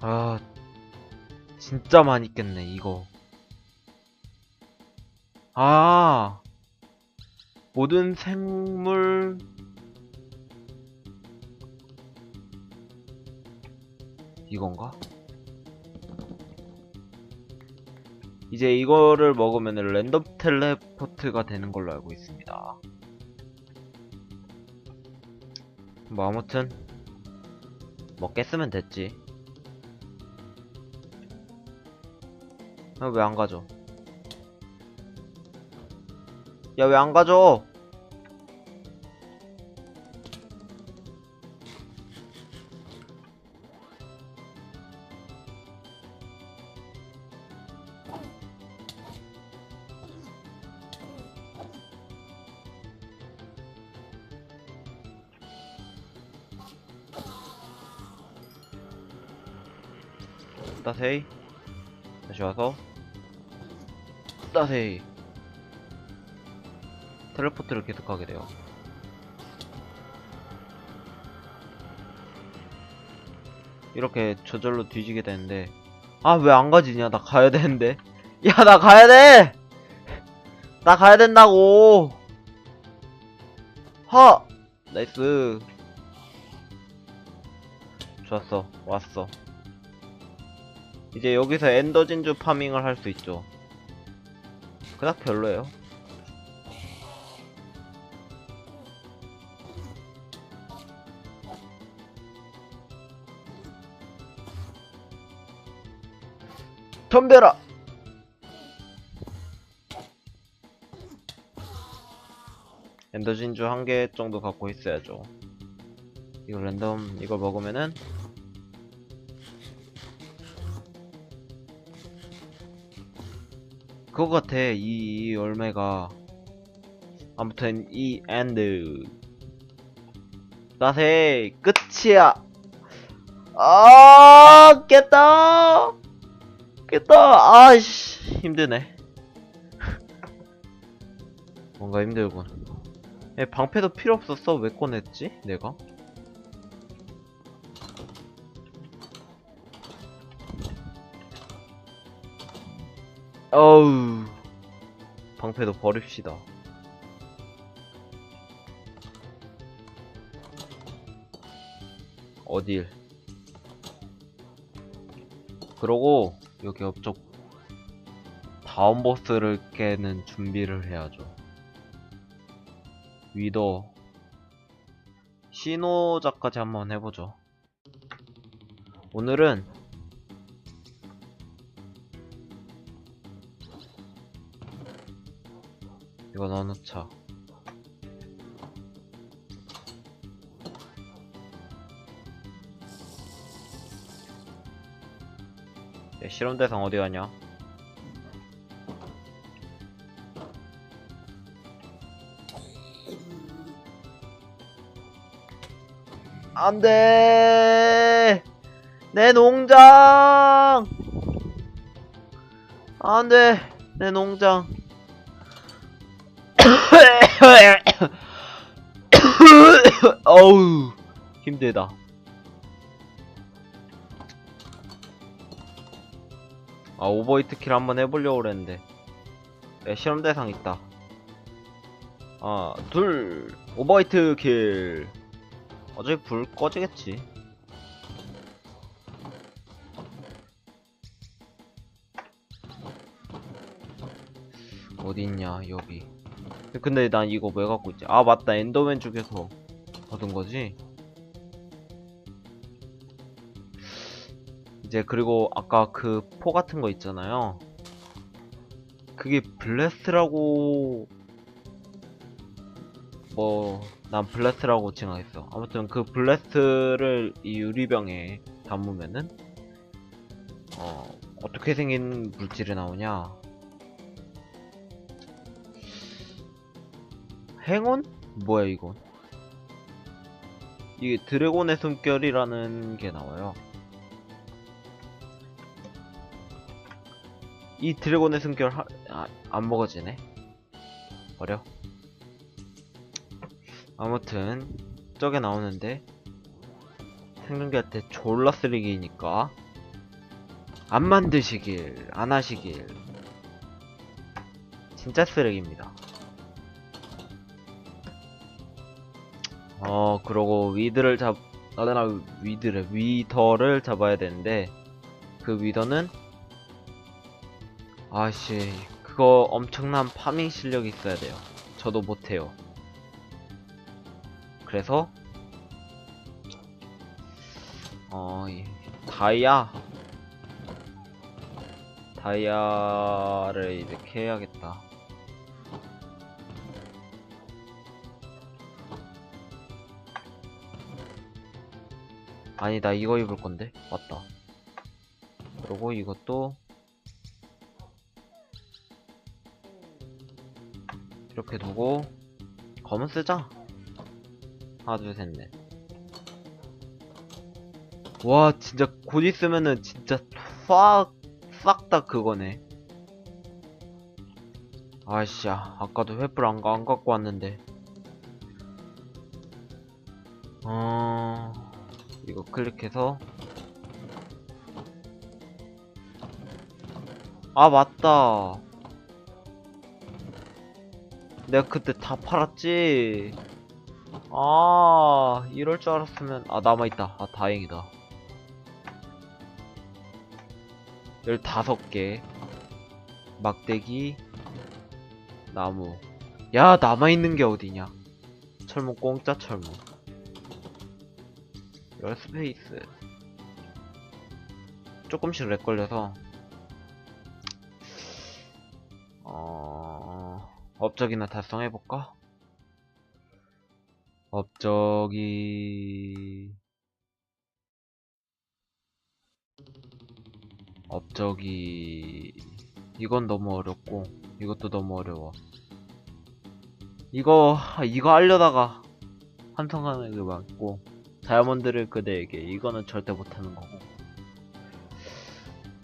아, 진짜 많이 깼네, 이거. 아, 모든 생물, 이건가? 이제 이거를 먹으면 랜덤 텔레포트가 되는 걸로 알고 있습니다. 뭐 아무튼 뭐 깼으면 됐지. 왜 안 가져? 야, 왜 안 가져? 따세이 다시 와서 따세이 텔레포트를 계속하게 돼요. 이렇게 저절로 뒤지게 되는데 아 왜 안 가지냐? 나 가야 되는데. 야 나 가야 돼! 나 가야 된다고! 하! 나이스. 좋았어. 왔어 이제 여기서 엔더 진주 파밍을 할 수 있죠. 그닥 별로예요. 덤벼라! 엔더 진주 한 개 정도 갖고 있어야죠. 이거 랜덤 이걸 먹으면은 그거 같아 이, 이 열매가. 아무튼 이 엔드. 나세 끝이야. 아 깼다. 깼다. 아이씨 힘드네. 뭔가 힘들군. 에, 방패도 필요 없었어. 왜 꺼냈지 내가 어우. 방패도 버립시다. 어딜? 그러고 여기 옆쪽 다음 보스를 깨는 준비를 해야죠. 위더 신호자까지 한번 해보죠. 오늘은 이거 넣어놓자. 야, 실험 대상 어디 가냐? 안 돼! 내 농장! 안 돼! 내 농장! 어우 힘들다. 아 오버히트 킬 한번 해보려고 그랬는데. 네, 실험 대상 있다. 아둘 오버히트 킬. 어차피 불 꺼지겠지. 어딨냐 여기 근데 난 이거 왜 갖고 있지? 아 맞다 엔더맨 쪽에서 얻은 거지? 이제 그리고 아까 그 포 같은 거 있잖아요 그게 블레스라고 뭐 난 블레스라고 칭하겠어 아무튼 그 블레스를 이 유리병에 담으면은 어 어떻게 생긴 물질이 나오냐 행운? 뭐야 이거 이게 드래곤의 숨결이라는 게 나와요 이 드래곤의 숨결 하... 아, 안 먹어지네 버려 아무튼 저게 나오는데 생존기한테 졸라 쓰레기니까 안 만드시길, 안 하시길. 진짜 쓰레기입니다. 어, 그러고 위드를 잡, 나나 위드를, 위더를 잡아야 되는데, 그 위더는, 아씨, 그거 엄청난 파밍 실력이 있어야 돼요. 저도 못해요. 그래서, 어, 이 다이아, 다이아를 이렇게 해야겠다. 아니, 나 이거 입을 건데? 맞다. 그리고 이것도 이렇게 두고 검은 쓰자. 하나, 둘, 셋, 넷. 와, 진짜 곧 있으면은 진짜 싹, 싹 다 그거네. 아이씨, 야, 아까도 횃불 안, 가- 안 갖고 왔는데. 어, 이거 클릭해서. 아, 맞다. 내가 그때 다 팔았지. 아, 이럴 줄 알았으면, 아, 남아있다. 아, 다행이다. 15개. 막대기. 나무. 야, 남아있는 게 어디냐. 철문 공짜 철문. 열 스페이스. 조금씩 렉 걸려서. 어, 업적이나 달성해볼까? 업적이, 업적이, 이건 너무 어렵고, 이것도 너무 어려워. 이거, 이거 하려다가, 한성간에게 맞고, 다이아몬드를 그대에게, 이거는 절대 못하는 거고.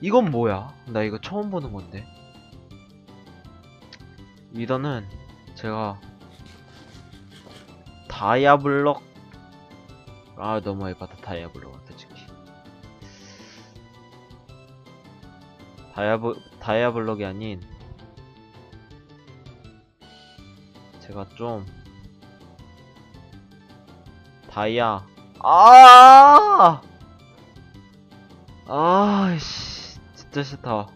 이건 뭐야? 나 이거 처음 보는 건데. 위더는 제가 다이아블럭 아 너무 해봤다 다이아블럭은 솔직히 다이아블 다이아블럭이 아닌 제가 좀 다이아 아 아 씨 진짜 싫다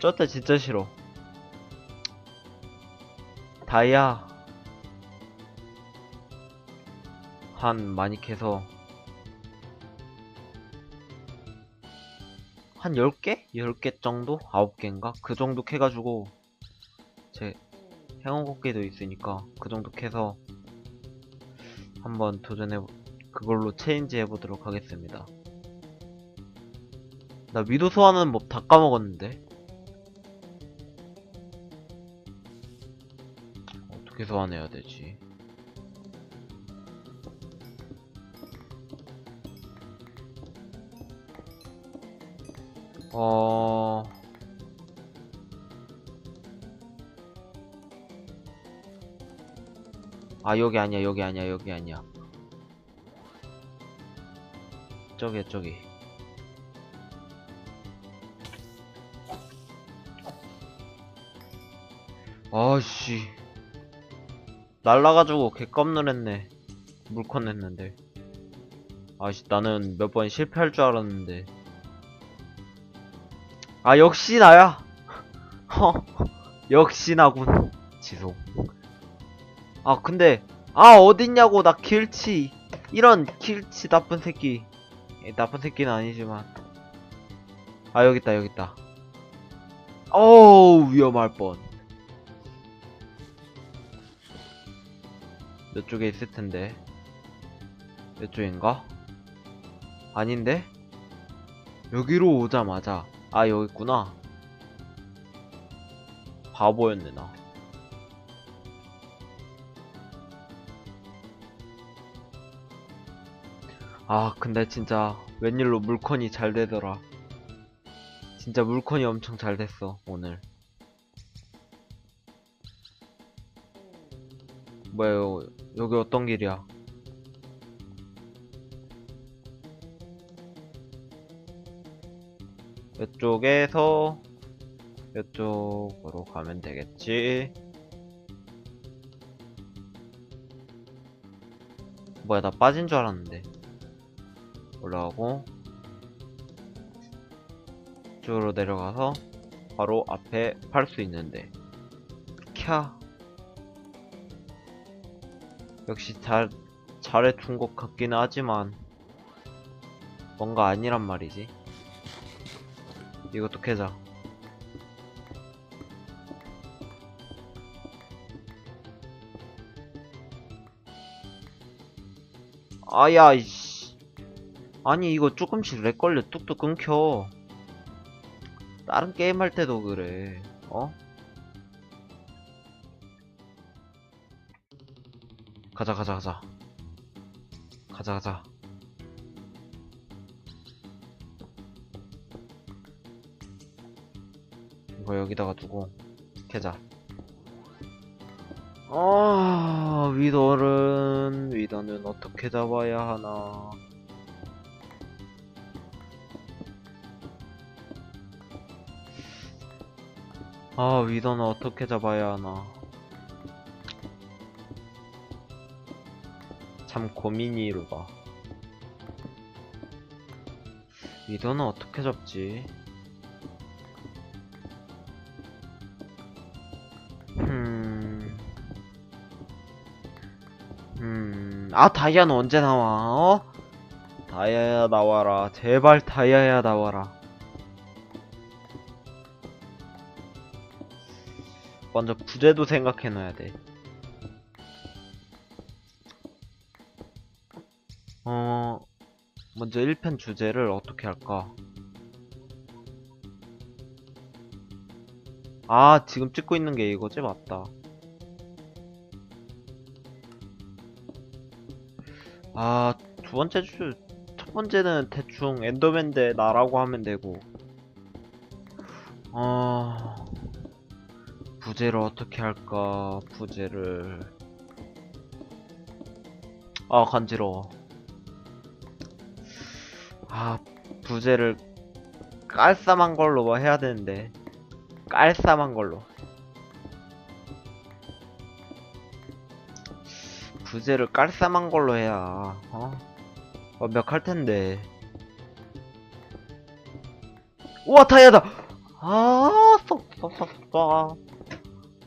저때 진짜 싫어 다이아 한 많이 캐서 한 10개? 10개 정도? 9개인가? 그 정도 캐가지고 제 행운곡기도 있으니까 그 정도 캐서 한번 도전해 그걸로 체인지 해보도록 하겠습니다. 나 위도 소환하는 법 다 까먹었는데? 어떻게 소환해야 되지? 어... 아 여기 아니야 여기 아니야 여기 아니야 저기 저기. 아씨. 날라가지고 개껌놀했네. 물컨 냈는데. 아씨 나는 몇 번 실패할 줄 알았는데. 아 역시 나야. 허 역시 나군. 지속. 아 근데 아 어딨냐고 나 길치. 이런 길치 나쁜 새끼. 에, 나쁜 새끼는 아니지만. 아 여깄다 여깄다. 어우 위험할 뻔. 이쪽에 있을 텐데. 이쪽인가? 아닌데? 여기로 오자마자. 아 여기 있구나. 바보였네 나 아, 근데 진짜 웬일로 물컨이 잘 되더라. 진짜 물컨이 엄청 잘 됐어, 오늘. 뭐야, 요- 여기 어떤 길이야? 이쪽에서 이쪽으로 가면 되겠지. 뭐야, 나 빠진 줄 알았는데. 올라가고, 이쪽으로 내려가서, 바로 앞에 팔 수 있는데. 캬. 역시 잘, 잘해준 것 같기는 하지만, 뭔가 아니란 말이지. 이것도 캐자. 아야, 이씨. 아니, 이거 조금씩 렉 걸려 뚝뚝 끊겨. 다른 게임 할 때도 그래. 어? 가자, 가자, 가자. 가자, 가자. 이거 여기다가 두고 캐자. 아, 위더는 위더는 어떻게 잡아야 하나? 아, 위더는 어떻게 잡아야 하나? 참 고민이루다. 위더는 어떻게 잡지? 음. 음. 아, 다이아는 언제 나와? 어? 다이아야 나와라. 제발 다이아야 나와라. 먼저 부제도 생각해놔야 돼. 어, 먼저 1편 주제를 어떻게 할까? 아, 지금 찍고 있는 게 이거지? 맞다. 아, 두 번째 주, 첫 번째는 대충 엔더맨 대 나라고 하면 되고. 어, 부제를 어떻게 할까? 부제를. 아, 간지러워. 아, 부제를 깔쌈한 걸로 뭐 해야 되는데. 깔쌈한 걸로. 부제를 깔쌈한 걸로 해야, 어? 완벽할 텐데. 우와, 다이아다! 아, 쏙, 쏙, 쏙, 쏙.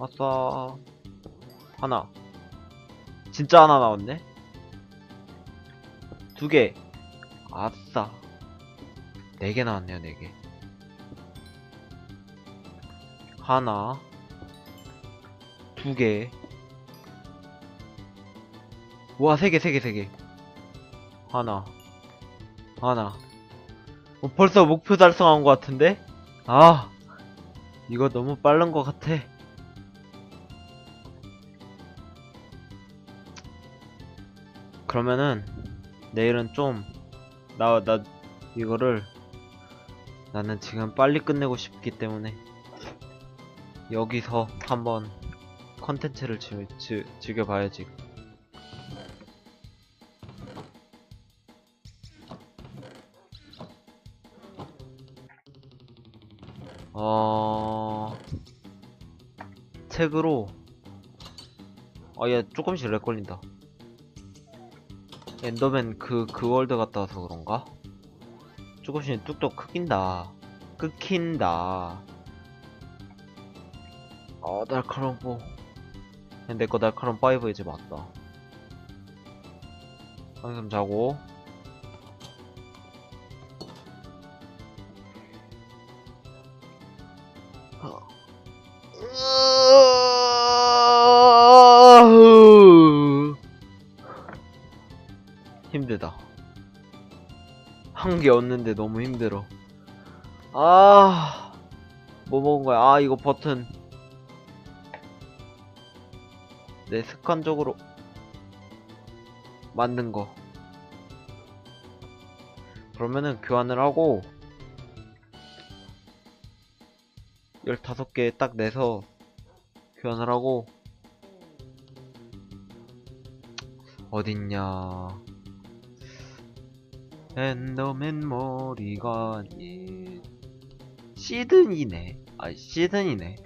아싸. 하나. 진짜 하나 나왔네? 두 개. 아싸. 네 개 나왔네요, 네 개. 하나, 두 개. 와, 세 개, 세 개, 세 개. 하나, 하나. 어, 벌써 목표 달성한 것 같은데? 아, 이거 너무 빠른 것 같아. 그러면은, 내일은 좀, 나, 나, 이거를, 나는 지금 빨리 끝내고 싶기 때문에, 여기서 한번 컨텐츠를 즐, 즐, 즐겨봐야지. 어... 책으로 아, 얘 조금씩 렉 걸린다. 엔더맨 그, 그 월드 갔다 와서 그런가? 조금씩 뚝뚝 크긴다. 끊긴다. 어, 날카로운 뭐. 내거 날카로운 5 이제 맞다. 한숨 자고. 한개 얻는데 너무 힘들어. 아, 뭐 먹은 거야? 아, 이거 버튼. 내 습관적으로 만든 거. 그러면은 교환을 하고 15개 딱 내서 교환을 하고 어딨냐 엔더맨 머리가 이 시드니네. 아, 시드니네.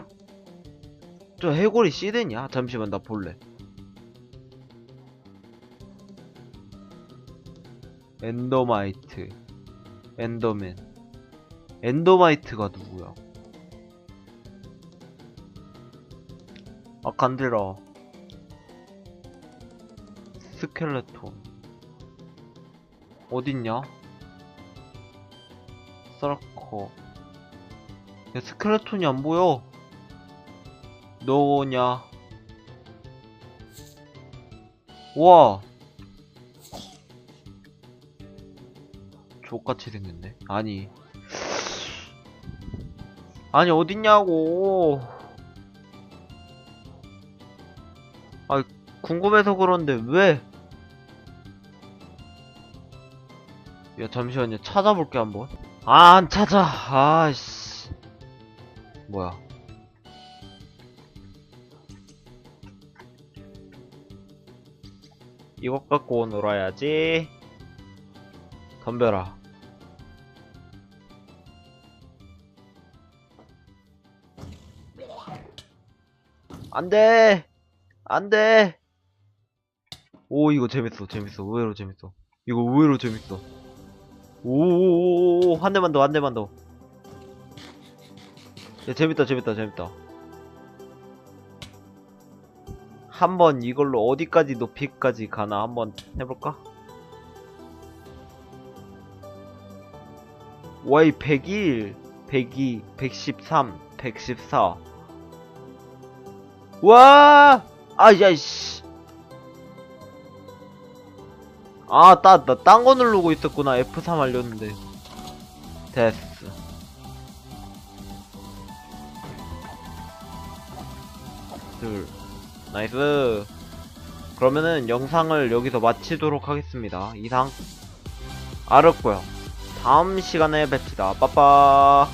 저 해골이 시드니야? 잠시만, 나 볼래. 엔더마이트. 엔더맨. 엔더마이트가 누구야? 아, 간지러. 스켈레톤. 어딨냐? 서커. 야, 스켈레톤이 안 보여. 너냐? 와. 족같이 생겼네. 아니. 아니, 어딨냐고. 아, 궁금해서 그런데 왜? 야, 잠시만요. 찾아볼게, 한번. 아, 안 찾아. 아이씨. 뭐야. 이것 갖고 놀아야지. 덤벼라. 안 돼! 안 돼! 오, 이거 재밌어, 재밌어. 의외로 재밌어. 이거 의외로 재밌어. 오오오오, 한 대만 더, 한 대만 더. 야, 재밌다, 재밌다, 재밌다. 한번 이걸로 어디까지 높이까지 가나 한번 해볼까? 와이 101, 102, 113, 114. 와! 아, 야, 씨. 아, 따, 나, 딴 거 누르고 있었구나. F3 알렸는데. 됐어. 둘. 나이스. 그러면은 영상을 여기서 마치도록 하겠습니다. 이상, 아르고요 다음 시간에 뵙시다. 빠빠.